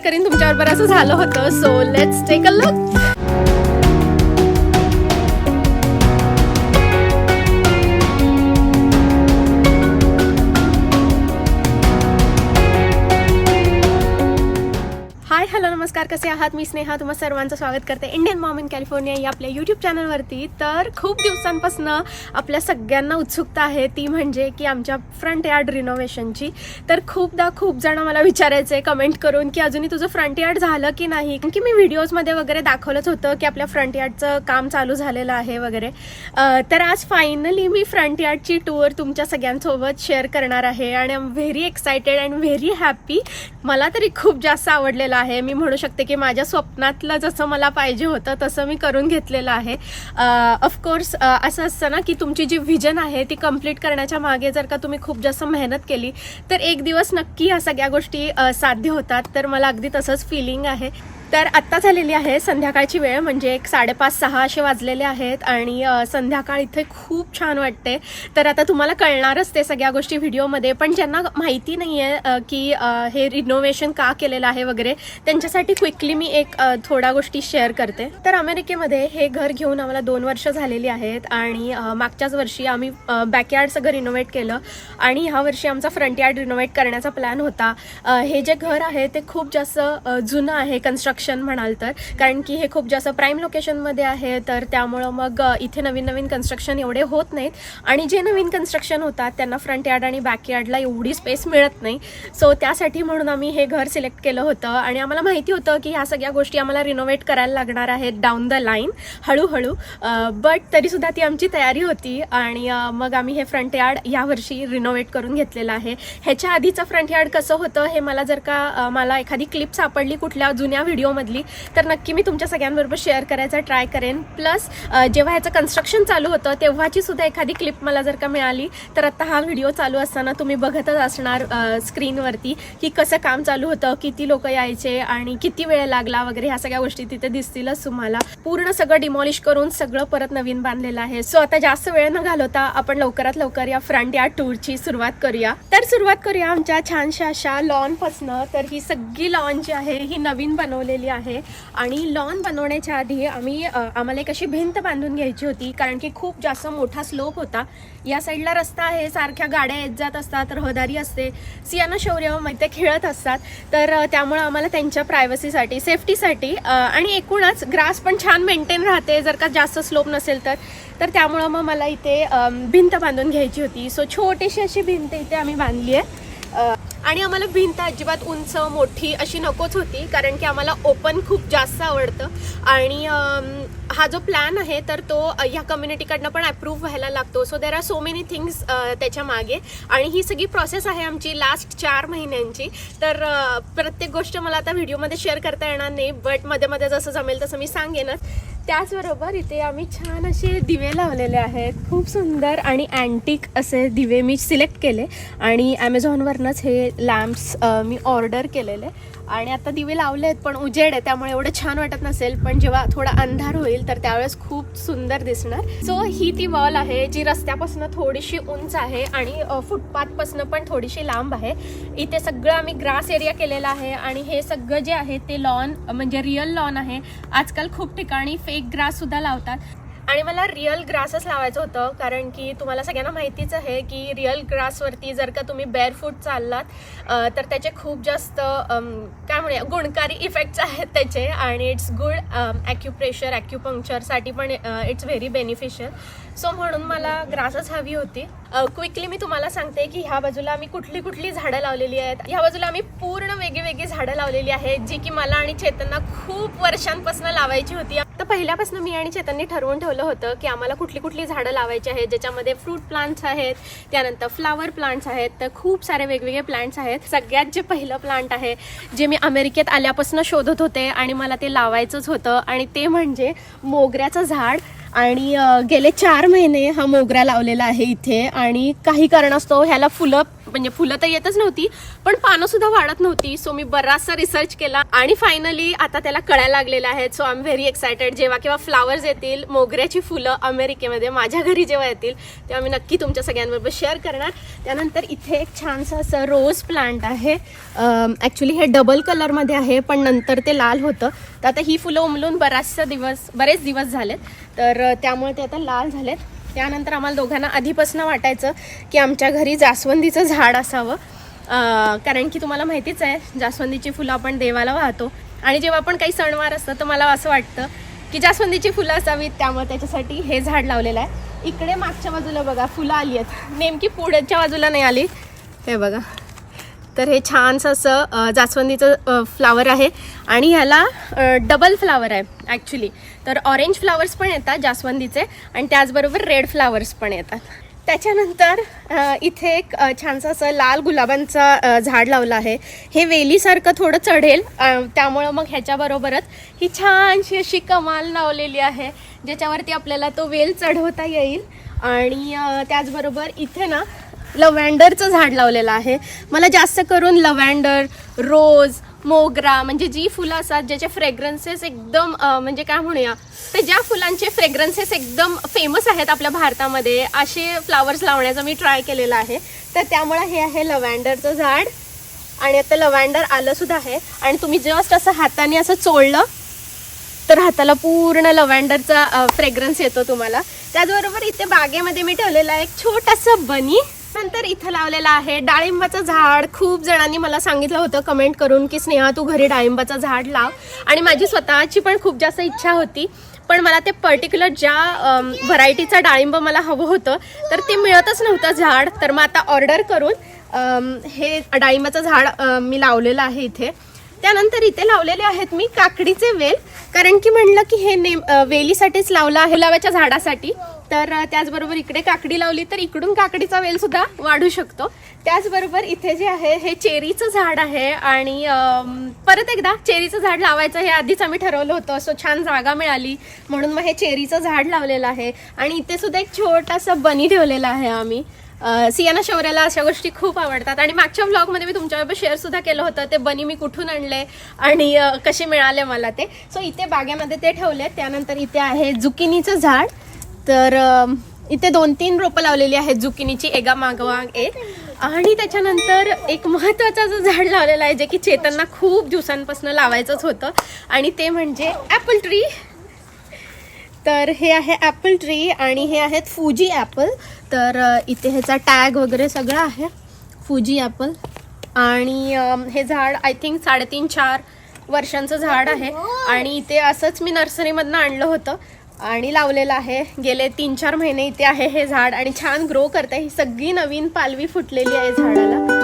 Share करीन तुमच्याबरोबर असं झालं होतं. So let's take a look hello नमस्कार कसे आहात? मी स्नेहा तुम्हा सर्वांचं स्वागत करते इंडियन मॉम इन कॅलिफोर्निया या आपल्या यूट्यूब चॅनलवरती तर खूप दिवसांपासून आपल्या सगळ्यांना उत्सुकता आहे ती म्हणजे की आमच्या फ्रंट यार्ड रिनोव्हेशनची तर खूपदा खूप जण मला विचारायचं आहे कमेंट करून की अजूनही तुझं फ्रंट यार्ड झालं की नाही? कारण की मी व्हिडिओजमध्ये वगैरे दाखवलंच होतं की आपल्या फ्रंट यार्डचं काम चालू झालेलं आहे वगैरे. तर आज फायनली मी फ्रंट यार्डची टूर तुमच्या सगळ्यांसोबत शेअर करणार आहे. आणि I am very excited and very happy मला तरी खूप जास्त आवडलेलं आहे. मी म्हणू शकते की माझ्या स्वप्नातलं जसं मला पाहिजे होतं तसं मी करून घेतलेलं आहे. ऑफकोर्स असं असतं ना की तुमची जी व्हिजन आहे ती कंप्लीट करण्याच्या मागे जर का तुम्ही खूप जास्त मेहनत केली तर एक दिवस नक्की ह्या सगळ्या गोष्टी साध्य होतात. तर मला अगदी तसंच फिलिंग आहे. तर आत्ता झालेली आहे संध्याकाळची वेळ म्हणजे एक साडेपाच सहा असे वाजलेले आहेत आणि संध्याकाळ इथे खूप छान वाटते. तर आता तुम्हाला कळणारच ते सगळ्या गोष्टी व्हिडिओमध्ये पण ज्यांना माहिती नाही आहे की हे रिनोव्हेशन का केलेलं आहे वगैरे त्यांच्यासाठी क्विकली मी एक थोडा थोड्या गोष्टी शेअर करते. तर अमेरिकेमध्ये हे घर घेऊन आम्हाला दोन वर्ष झालेली आहेत आणि मागच्याच वर्षी आम्ही बॅकयार्ड सगळं रिनोव्हेट केलं आणि ह्या वर्षी आमचा फ्रंट यार्ड रिनोव्हेट करण्याचा प्लॅन होता. हे जे घर आहे ते खूप जास्त जुनं आहे कन्स्ट्रक्शन म्हणाल तर. कारण की हे खूप जास्त प्राईम लोकेशनमध्ये आहे तर त्यामुळं मग इथे नवीन नवीन कन्स्ट्रक्शन एवढे होत नाहीत. आणि जे नवीन कन्स्ट्रक्शन होतात त्यांना फ्रंट यार्ड आणि बॅक यार्डला एवढी स्पेस मिळत नाही. सो त्यासाठी म्हणून आम्ही हे घर सिलेक्ट केलं होतं. आणि आम्हाला माहिती होतं की ह्या सगळ्या गोष्टी आम्हाला रिनोव्हेट करायला लागणार आहेत डाऊन द लाईन हळूहळू. बट तरीसुद्धा ती आमची तयारी होती. आणि मग आम्ही हे फ्रंट यार्ड यावर्षी रिनोव्हेट करून घेतलेलं आहे. ह्याच्या आधीचं फ्रंट यार्ड कसं होतं हे मला जर का मला एखादी क्लिप सापडली कुठल्या जुन्या व्हिडिओ व्हिडिओमधली तर नक्की मी तुमच्या सगळ्यांबरोबर शेअर करायचा ट्राय करेन. प्लस जेव्हा ह्याचं कन्स्ट्रक्शन चालू होतं तेव्हाची सुद्धा एखादी क्लिप मला जर का मिळाली तर आता हा व्हिडिओ चालू असताना तुम्ही बघतच असणार स्क्रीनवरती की कसं काम चालू होतं किती लोक यायचे आणि किती वेळ लागला वगैरे ह्या सगळ्या गोष्टी तिथे दिसतीलच तुम्हाला. पूर्ण सगळं डिमॉलिश करून सगळं परत नवीन बांधलेलं आहे. सो आता जास्त वेळ न घालवता आपण लवकरात लवकर या फ्रंट या टूरची सुरुवात करूया. तर सुरुवात करूया आमच्या छानशा अशा लॉन पासनं. तर ही सगळी लॉन जी आहे ही नवीन बनवलेली आहे. आणि लॉन बनवण्याच्या आधी आम्ही आम्हाला एक अशी भिंत बांधून घ्यायची होती कारण की खूप जास्त मोठा स्लोप होता. या साईडला रस्ता आहे सारख्या गाड्या येत जात असतात रहदारी असते सियाना शौर्य ते खेळत असतात. तर त्यामुळं आम्हाला त्यांच्या प्रायव्हसीसाठी सेफ्टीसाठी आणि एकूणच ग्रास पण छान मेंटेन राहते जर का जास्त स्लोप नसेल तर. तर त्यामुळं मग मला इथे भिंत बांधून घ्यायची होती. सो छोटीशी अशी भिंत इथे आम्ही बांधली आहे. आणि आम्हाला भिंत अजिबात उंच मोठी अशी नकोच होती कारण की आम्हाला ओपन खूप जास्त आवडतं. आणि हा जो प्लॅन आहे तर तो ह्या कम्युनिटीकडनं पण अप्रूव्ह व्हायला लागतो. So there are so many things त्याच्यामागे. आणि ही सगळी प्रोसेस आहे आमची लास्ट चार महिन्यांची. तर प्रत्येक गोष्ट मला आता व्हिडिओमध्ये शेअर करता येणार नाही बटमध्ये मध्ये जसं जमेल तसं मी सांगेनच. त्याचबरोबर इथे आम्ही छान असे दिवे लावलेले आहेत. खूप सुंदर आणि अँटिक असे दिवे मी सिलेक्ट केले आणि ॲमेझॉनवरनंच हे लॅम्प्स मी ऑर्डर केलेले. आणि आता दिवे लावले आहेत पण उजेड आहे त्यामुळे एवढं छान वाटत नसेल. पण जेव्हा थोडा अंधार होईल तर त्यावेळेस खूप सुंदर दिसणार. सो ही ती वॉल आहे जी रस्त्यापासून थोडीशी उंच आहे आणि फुटपाथपासून पण थोडीशी लांब आहे. इथे सगळं आम्ही ग्रास एरिया केलेला आहे आणि हे सगळं जे आहे ते लॉन म्हणजे रिअल लॉन आहे. आजकाल खूप ठिकाणी फेक ग्रास सुद्धा लावतात. आणि मला रिअल ग्रासच लावायचं होतं कारण की तुम्हाला सगळ्यांना माहितीच आहे की रिअल ग्रासवरती जर का तुम्ही बेअर फूट चाललात तर त्याचे खूप जास्त काय म्हणूया गुणकारी इफेक्ट्स आहेत त्याचे. आणि इट्स गुड ॲक्युप्रेशर ॲक्युपंक्चरसाठी पण इट्स व्हेरी बेनिफिशियल सो म्हणून मला ग्रासच हवी होती. क्विकली मी तुम्हाला सांगते की ह्या बाजूला आम्ही कुठली कुठली झाडं लावलेली आहेत. ह्या बाजूला आम्ही पूर्ण वेगळी वेगळी झाडं लावलेली आहेत जी की मला आणि चेतनना खूप वर्षांपासून लावायची होती. तर पहिल्यापासून मी आणि चेतनने ठरवून ठेवलं होतं की आम्हाला कुठली कुठली झाडं लावायची आहेत ज्याच्यामध्ये फ्रूट प्लांट्स आहेत त्यानंतर फ्लावर प्लांट्स आहेत तर खूप सारे वेगवेगळे प्लांट्स आहेत. सगळ्यात जे पहिलं प्लांट आहे जे मी अमेरिकेत आल्यापासून शोधत होते आणि मला ते लावायचंच होतं. आणि ते म्हणजे मोगऱ्याचं झाड. आणि गेले चार महिने हा मोगरा लावलेला आहे इथे. आणि काही कारणास्तव ह्याला फुलं म्हणजे फुलं तर येतच नव्हती पण पानं सुद्धा वाढत नव्हती. सो मी बराचसा रिसर्च केला आणि फायनली आता त्याला कळायला लागलेलं आहे. So I am very excited जेव्हा केव्हा फ्लावर्स येतील मोगऱ्याची फुलं अमेरिकेमध्ये माझ्या घरी जेव्हा येतील तेव्हा मी नक्की तुमच्या सगळ्यांबरोबर शेअर करणार. त्यानंतर इथे एक छानसं असं रोज प्लांट आहे. ॲक्च्युली हे डबल कलरमध्ये आहे पण नंतर ते लाल होतं. तर आता ही फुलं उमलून बराचसा दिवस बरेच दिवस झालेत. तर त्यामुळे ते आता लाल झालेत. त्यानंतर आम्हाला दोघांना आधीपासून वाटायचं की आमच्या घरी जास्वंदीचं झाड असावं. कारण की तुम्हाला माहितीच आहे जास्वंदीची फुलं आपण देवाला वाहतो. आणि जेव्हा आपण काही सणवार असतं तर मला असं वाटतं की जास्वंदीची फुलं असावीत त्यामुळे त्याच्यासाठी हे झाड लावलेलं आहे. इकडे मागच्या बाजूला बघा फुलं आली आहेत. नेमकी पुढच्या बाजूला नाही आली. हे बघा. तर हे छानसं असं जास्वंदीचं फ्लावर आहे. आणि ह्याला डबल फ्लावर आहे ॲक्च्युली तर ऑरेंज फ्लावर्स पण येतात जास्वंदीचे आणि त्याचबरोबर रेड फ्लावर्स पण येतात. त्याच्यानंतर इथे एक छानसं असं लाल गुलाबांचं झाड लावलं आहे. हे वेलीसारखं थोडं चढेल त्यामुळं मग ह्याच्याबरोबरच ही छानशी अशी कमाल लावलेली आहे ज्याच्यावरती आपल्याला तो वेल चढवता येईल. आणि त्याचबरोबर इथे ना लव्हँडरचं झाड लावलेलं आहे. मला जास्त करून लव्हँडर रोज मोगरा म्हणजे जी फुलं असतात ज्याचे फ्रेग्रन्सेस एकदम म्हणजे काय म्हणूया तर ज्या फुलांचे फ्रेग्रन्सेस एकदम फेमस आहेत आपल्या भारतामध्ये असे फ्लावर्स लावण्याचा मी ट्राय केलेला आहे. तर त्यामुळे हे आहे लव्हँडरचं झाड. आणि आता लव्हँडर आलं सुद्धा आहे. आणि तुम्ही जस्ट असं हाताने असं चोळलं तर हाताला पूर्ण लव्हँडरचा फ्रेग्रन्स येतो तुम्हाला. त्याचबरोबर इथे बागेमध्ये मी ठेवलेला आहे एक छोटासा बनी. नंतर इथं लावलेलं आहे. डाळिंबाचं झाड खूप जणांनी मला सांगितलं होतं. कमेंट करून की स्नेहा तू घरी डाळिंबाचं झाड लाव. आणि माझी स्वतःची पण खूप जास्त इच्छा होती. पण मला ते पर्टिक्युलर ज्या व्हरायटीचा डाळिंब मला हवं होतं तर ते मिळतच नव्हतं झाड. तर मग आता ऑर्डर करून हे डाळिंबाचं झाड मी लावलेलं आहे इथे. त्यानंतर इथे लावलेले आहेत मी काकडीचे वेल. कारण की म्हणलं की हे नेम वेलीसाठीच लावलं आहे लावायच्या झाडासाठी. तर त्याचबरोबर इकडे काकडी लावली तर इकडून काकडीचा वेल सुद्धा वाढू शकतो. त्याचबरोबर इथे जे आहे हे चेरीचं झाड आहे आणि परत एकदा चेरीचं झाड लावायचं हे आधीच आम्ही ठरवलं होतं. सो छान जागा मिळाली. म्हणून मग हे चेरीचं झाड लावलेलं आहे. आणि इथे सुद्धा एक छोटासा बनी ठेवलेला आहे आम्ही. सियाना शौर्याला अशा गोष्टी खूप आवडतात. आणि मागच्या व्लॉगमध्ये मी तुमच्याबरोबर शेअर सुद्धा केलं होतं. ते बनी मी कुठून आणले आणि कसे मिळाले मला ते. सो इथे बागेमध्ये ते ठेवले. त्यानंतर इथे आहे जुकिनीचं झाड. तर इथे दोन तीन रोपं लावलेली आहेत झुकिनीची एका मागवाग एक. आणि त्याच्यानंतर एक महत्त्वाचं जो झाड लावलेलं आहे जे की चेतनना खूप दिवसांपासून लावायचंच होतं आणि ते म्हणजे ॲपल ट्री. तर हे आहे ॲपल ट्री आणि हे आहेत फुजी ॲपल. तर इथे ह्याचा टॅग वगैरे सगळं आहे फुजी ॲपल. आणि हे झाड आय थिंक साडेतीन चार वर्षांचं झाड आहे. आणि इथे असंच मी नर्सरीमधनं आणलं होतं. आणि लावलेलं आहे. गेले तीन चार महिने इथे आहे हे झाड आणि छान ग्रो करते ही सगळी नवीन पालवी फुटलेली आहे झाडाला.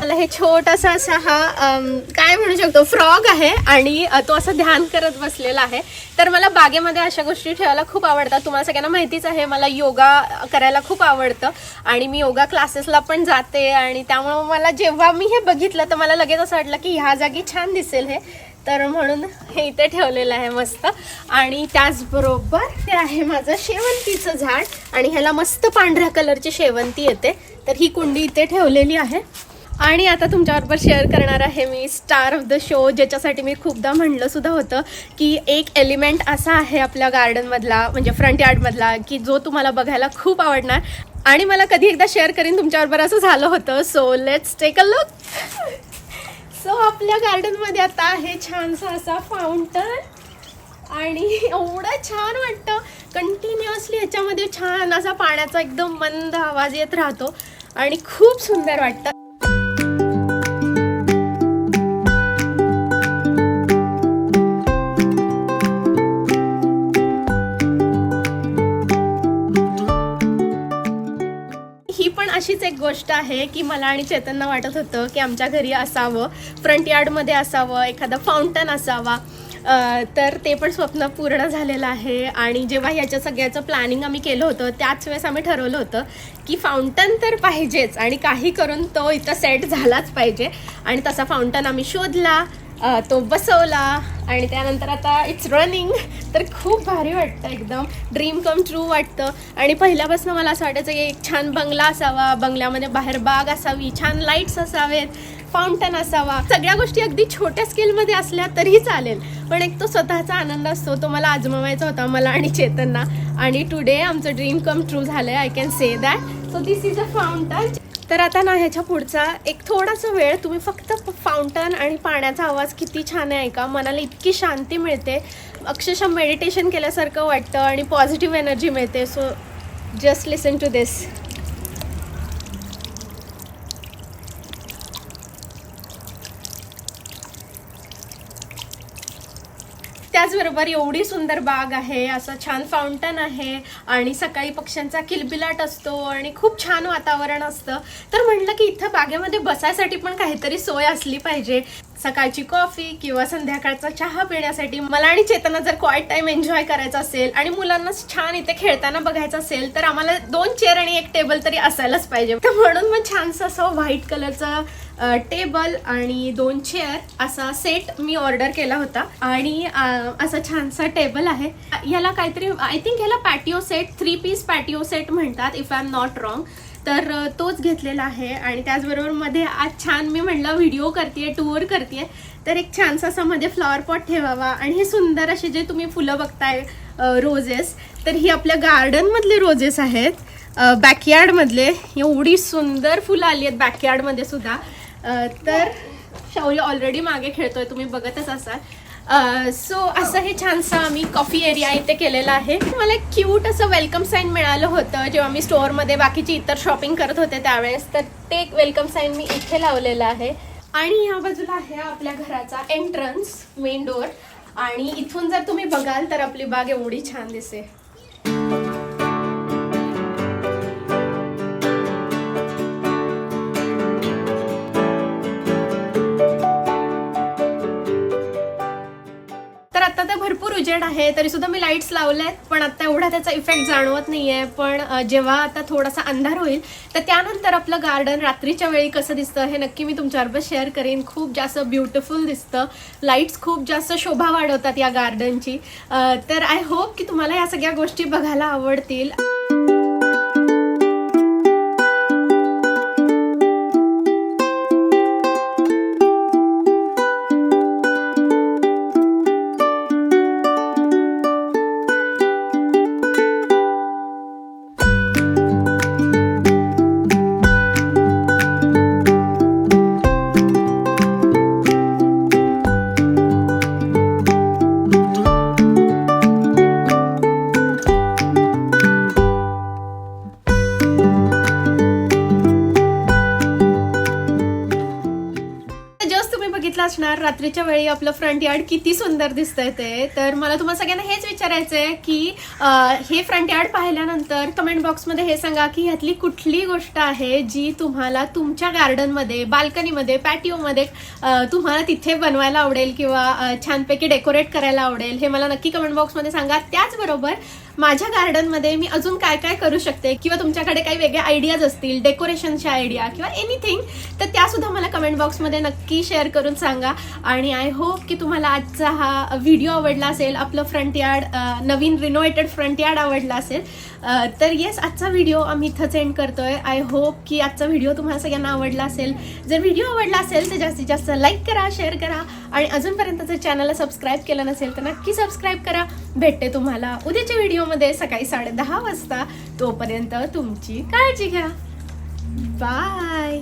मला हे छोटासा असा हा काय म्हणू शकतो फ्रॉग आहे आणि तो असं ध्यान करत बसलेला आहे. तर मला बागेमध्ये अशा गोष्टी ठेवायला खूप आवडतात. तुम्हाला सगळ्यांना माहितीच आहे मला योगा करायला खूप आवडतं आणि मी योगा क्लासेसला पण जाते आणि त्यामुळं मला जेव्हा मी हे बघितलं तर मला लगेच असं वाटलं की ह्या जागी छान दिसेल हे. तर म्हणून हे इथे ठेवलेलं आहे मस्त. आणि त्याचबरोबर ते आहे माझं शेवंतीचं झाड आणि ह्याला मस्त पांढऱ्या कलरची शेवंती येते. तर ही कुंडी इथे ठेवलेली आहे. आणि आता तुमच्याबरोबर शेअर करणार आहे मी स्टार ऑफ द शो ज्याच्यासाठी मी खूपदा म्हणलं सुद्धा होतं की एक एलिमेंट असा आहे आपल्या गार्डनमधला म्हणजे फ्रंट यार्डमधला की जो तुम्हाला बघायला खूप आवडणार. आणि मला कधी एकदा शेअर करीन तुमच्याबरोबर असं झालं होतं. So let's take a look so आपल्या गार्डनमध्ये आता आहे छानसा असा फाउंटन आणि एवढं छान वाटतं. कंटिन्युअसली ह्याच्यामध्ये छान असा पाण्याचा एकदम मंद आवाज येत राहतो. आणि खूप सुंदर वाटतं. अशीच एक गोष्ट आहे की मला आणि चेतनना वाटत होतं की आमच्या घरी असावं फ्रंट यार्डमध्ये असावं एखादं फाउंटन असावा. तर ते पण स्वप्न पूर्ण झालेलं आहे आणि जेव्हा ह्याच्या सगळ्याचं प्लॅनिंग आम्ही केलं होतं त्याच वेळेस आम्ही ठरवलं होतं की फाउंटन तर पाहिजेच आणि काही करून तो इथं सेट झालाच पाहिजे आणि तसा फाउंटन आम्ही शोधला. तो बसवला आणि त्यानंतर आता इट्स रनिंग तर खूप भारी वाटतं एकदम. ड्रीम कम ट्रू वाटतं. आणि पहिल्यापासून मला असं वाटायचं की एक छान बंगला असावा. बंगल्यामध्ये बाहेर बाग असावी. छान लाईट्स असावेत. फाउंटन असावा. सगळ्या गोष्टी अगदी छोट्या स्केलमध्ये असल्या तरी चालेल. पण एक तो स्वतःचा आनंद असतो. तो मला आजमावायचा होता मला आणि चेतनना. आणि टुडे आमचं ड्रीम कम ट्रू झालं आहे I can say that so this is a fountain तर आता ना ह्याच्या पुढचा एक थोडासा वेळ तुम्ही फक्त फाउंटन आणि पाण्याचा आवाज किती छान आहे ऐका. मनाला इतकी शांती मिळते. अक्षरशः मेडिटेशन केल्यासारखं वाटतं आणि पॉझिटिव्ह एनर्जी मिळते. So just listen to this त्याचबरोबर एवढी सुंदर बाग आहे असं छान फाउंटन आहे आणि सकाळी पक्ष्यांचा किलबिलाट असतो आणि खूप छान वातावरण असतं. तर म्हटलं की इथं बागेमध्ये बसायसाठी पण काहीतरी सोय असली पाहिजे. सकाळची कॉफी किंवा संध्याकाळचा चहा पिण्यासाठी मला आणि चेतना जर क्वाईट टाईम एन्जॉय करायचा असेल आणि मुलांना छान इथे खेळताना बघायचं असेल तर आम्हाला दोन चेअर आणि एक टेबल तरी असायलाच पाहिजे. तर म्हणून मग छानसं असं व्हाईट कलरचं टेबल आणि दोन चेअर असा सेट मी ऑर्डर केला होता. आणि असा छानसा टेबल आहे. याला काहीतरी आय थिंक याला patio set three piece patio set म्हणतात if I am not wrong तर तोच घेतलेला आहे. आणि त्याचबरोबरमध्ये आज छान मी म्हणलं व्हिडिओ करते टूर करते तर एक छानसा असा मध्ये फ्लॉवर पॉट ठेवावा. आणि हे सुंदर असे जे तुम्ही फुलं बघताय रोजेस तर ही आपल्या गार्डनमधले रोजेस आहेत. बॅकयार्डमधले एवढी सुंदर फुलं आली आहेत बॅकयार्डमध्ये सुद्धा. तर शौर्य ऑलरेडी मागे खेळतोय तुम्ही बघतच असाल. सो असं हे छानसं आम्ही कॉफी एरिया इथे केलेलं आहे. मला एक क्यूट असं वेलकम साईन मिळालं होतं जेव्हा मी स्टोअरमध्ये बाकीची इतर शॉपिंग करत होते त्यावेळेस तर ते एक वेलकम साईन मी इथे लावलेलं आहे. आणि या बाजूला आहे आपल्या घराचा एंट्रन्स मेन डोअर आणि इथून जर तुम्ही बघाल तर आपली बाग एवढी छान दिसेल. भरपूर आहे तरी सुद्धा मी लाईट्स लावल्यात पण आता एवढा त्याचा इफेक्ट जाणवत नाहीये. पण जेव्हा आता थोडासा अंधार होईल तर त्यानंतर आपलं गार्डन रात्रीच्या वेळी कसं दिसतं हे नक्की मी तुमच्याबरोबर शेअर करेन. खूप जास्त ब्युटिफुल दिसतं. लाईट्स खूप जास्त शोभा वाढवतात या गार्डनची तर आय होप की तुम्हाला या सगळ्या गोष्टी बघायला आवडतील. यार रात्रीच्या वेळी आपलं फ्रंट यार्ड किती सुंदर दिसतंय ते. तर मला तुम्हाला सगळ्यांना हेच विचारायचंय की अं, हे फ्रंट यार्ड पाहिल्यानंतर कमेंट बॉक्समध्ये हे सांगा की ह्यातली कुठली गोष्ट आहे जी तुम्हाला तुमच्या गार्डनमध्ये बाल्कनीमध्ये पॅटिओमध्ये अं, तुम्हाला तिथे बनवायला आवडेल किंवा अं, छानपैकी डेकोरेट करायला आवडेल? हे मला नक्की कमेंट बॉक्समध्ये सांगा. त्याचबरोबर माझ्या गार्डनमध्ये मी अजून काय काय करू शकते? किंवा तुमच्याकडे काही वेगळे आयडियाज असतील डेकोरेशनच्या आयडिया किंवा एनिथिंग तर त्या सुद्धा मला कमेंट बॉक्समध्ये नक्की शेअर करून सांगा. आणि आय होप की तुम्हाला आजचा हा व्हिडिओ आवडला असेल आपलं फ्रंट यार्ड नवीन रिनोव्हेटेड फ्रंट यार्ड आवडला असेल तर येस आजचा व्हिडिओ आम्ही इथंच एंड करतोय. आय होप की आजचा व्हिडिओ तुम्हाला सगळ्यांना आवडला असेल. जर व्हिडिओ आवडला असेल तर जास्तीत जास्त लाईक करा शेअर करा आणि अजूनपर्यंत जर चॅनलला सबस्क्राईब केलं नसेल तर नक्की सबस्क्राईब करा. भेटते तुम्हाला उद्याच्या व्हिडिओमध्ये सकाळी साडे दहा वाजता. तोपर्यंत तुमची काळजी घ्या. बाय